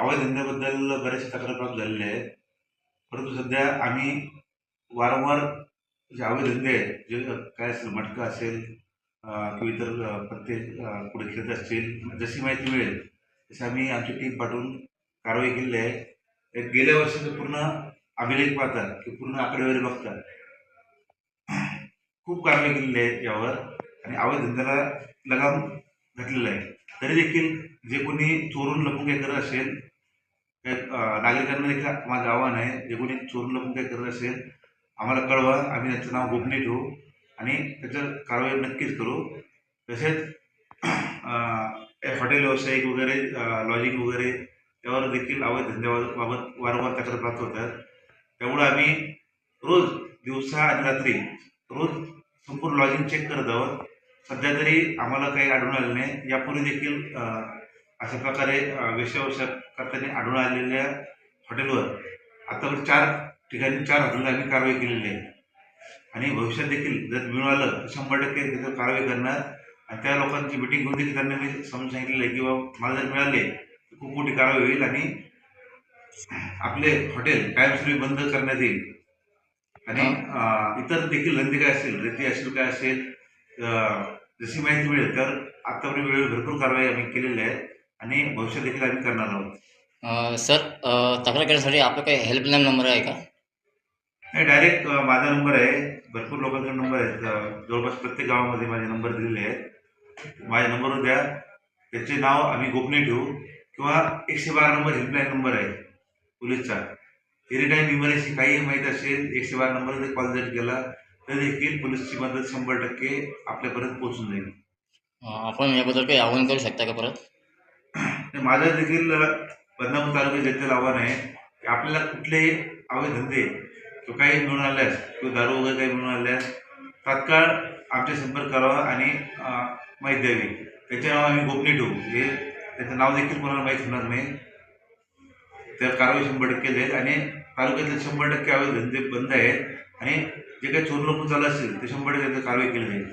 अवैध धंद्याबद्दल बऱ्याचशा तक्रार प्राप्त झालेल्या आहेत. परंतु सध्या आम्ही वारंवार जे अवैध धंदे आहेत जे काय असेल मटका असेल किंवा इतर प्रत्येक पुढे खेळत असतील जशी माहिती मिळेल तशी आम्ही आमची टीम पाठवून कारवाई केलेली आहे. एक गेल्या वर्षीचं पूर्ण अभिलेख पाहतात की पूर्ण आकडेवारी बघतात. खूप कारवाई केलेली आहे यावर आणि अवैध धंद्याला लगाम घातलेला आहे. तरी देखील जे कोणी चोरून लपून काही करत असेल नागरिकांना देखील माझं आव्हान आहे जे कोणी चोरून लपून काही करत असेल आम्हाला कळवा आम्ही त्याचं नाव गोपनीय ठेवू आणि त्याचं कारवाई नक्कीच करू. तसेच हॉटेल व्यावसायिक वगैरे लॉजिंग वगैरे त्यावर देखील अवैध धंद्याबाबत वारंवार तक्रार प्राप्त होतात. त्यामुळे आम्ही रोज दिवसा आणि रात्री रोज संपूर्ण लॉजिंग चेक करत आहोत. सध्या तरी आम्हाला काही आढळून आलं नाही. यापूर्वी देखील अशा प्रकारे अं, करताना आढळून आलेल्या हॉटेलवर आतापर्यंत चार ठिकाणी चार हॉटेलला आम्ही कारवाई केलेली आहे. आणि भविष्यात देखील जर मिळालं तर शंभर टक्के त्याच्यावर कारवाई करणार. आणि त्या लोकांची मिटिंग घेऊन देखील त्यांना मी समजून सांगितलेलं आहे की बाबा मला जर मिळाले तर खूप मोठी कारवाई होईल आणि आपले हॉटेल कायमस्वरूपी बंद करण्यात येईल. आणि इतर देखील धंदे काय असेल रेती असेल काय असेल जशी माहिती मिळेल तर आत्तापर्यंत वेळेवर भरपूर कारवाई आम्ही केलेली आहे आणि भविष्यात देखील आम्ही करणार आहोत. सर तक्रार करण्यासाठी आपला काही हेल्पलाईन नंबर आहे का? नाही डायरेक्ट माझा नंबर आहे. भरपूर लोकांचे नंबर आहेत अं, जवळपास प्रत्येक गावामध्ये माझे नंबर दिलेले आहेत. माझ्या नंबरवर द्या. त्याचे नाव आम्ही गोपनीय ठेवू. किंवा एकशे बारा नंबर हेल्पलाईन नंबर आहे पोलीसचा. एनी टाईम इमर्जन्सी काही माहीत असेल एकशे बारा नंबरमध्ये कॉल जर केला तर देखील पोलीसची मदत शंभर टक्के आपल्यापर्यंत पोहोचून जाईल. आपण याबद्दल काही आवाहन करू शकता का परत? माझं देखील बदनापूर तालुक्यात देखील आव्हान आहे की आपल्याला कुठलेही अवैध धंदे तो काही मिळून आल्यास किंवा दारू वगैरे काही मिळून आल्यास तात्काळ आमच्या संपर्क करावा आणि माहीत माहिती द्यावी. त्याचे नाव आम्ही गोपनीय ठेवू. हे त्याचं नाव देखील कोणाला माहीत होणार नाही. तर कारवाई शंभर टक्के जाईल आणि तालुक्यातले शंभर टक्के अवैध धंदे बंद आहेत. आणि जे काही चोर लोक चालू असेल ते शंभर टक्के कारवाई केली जाईल.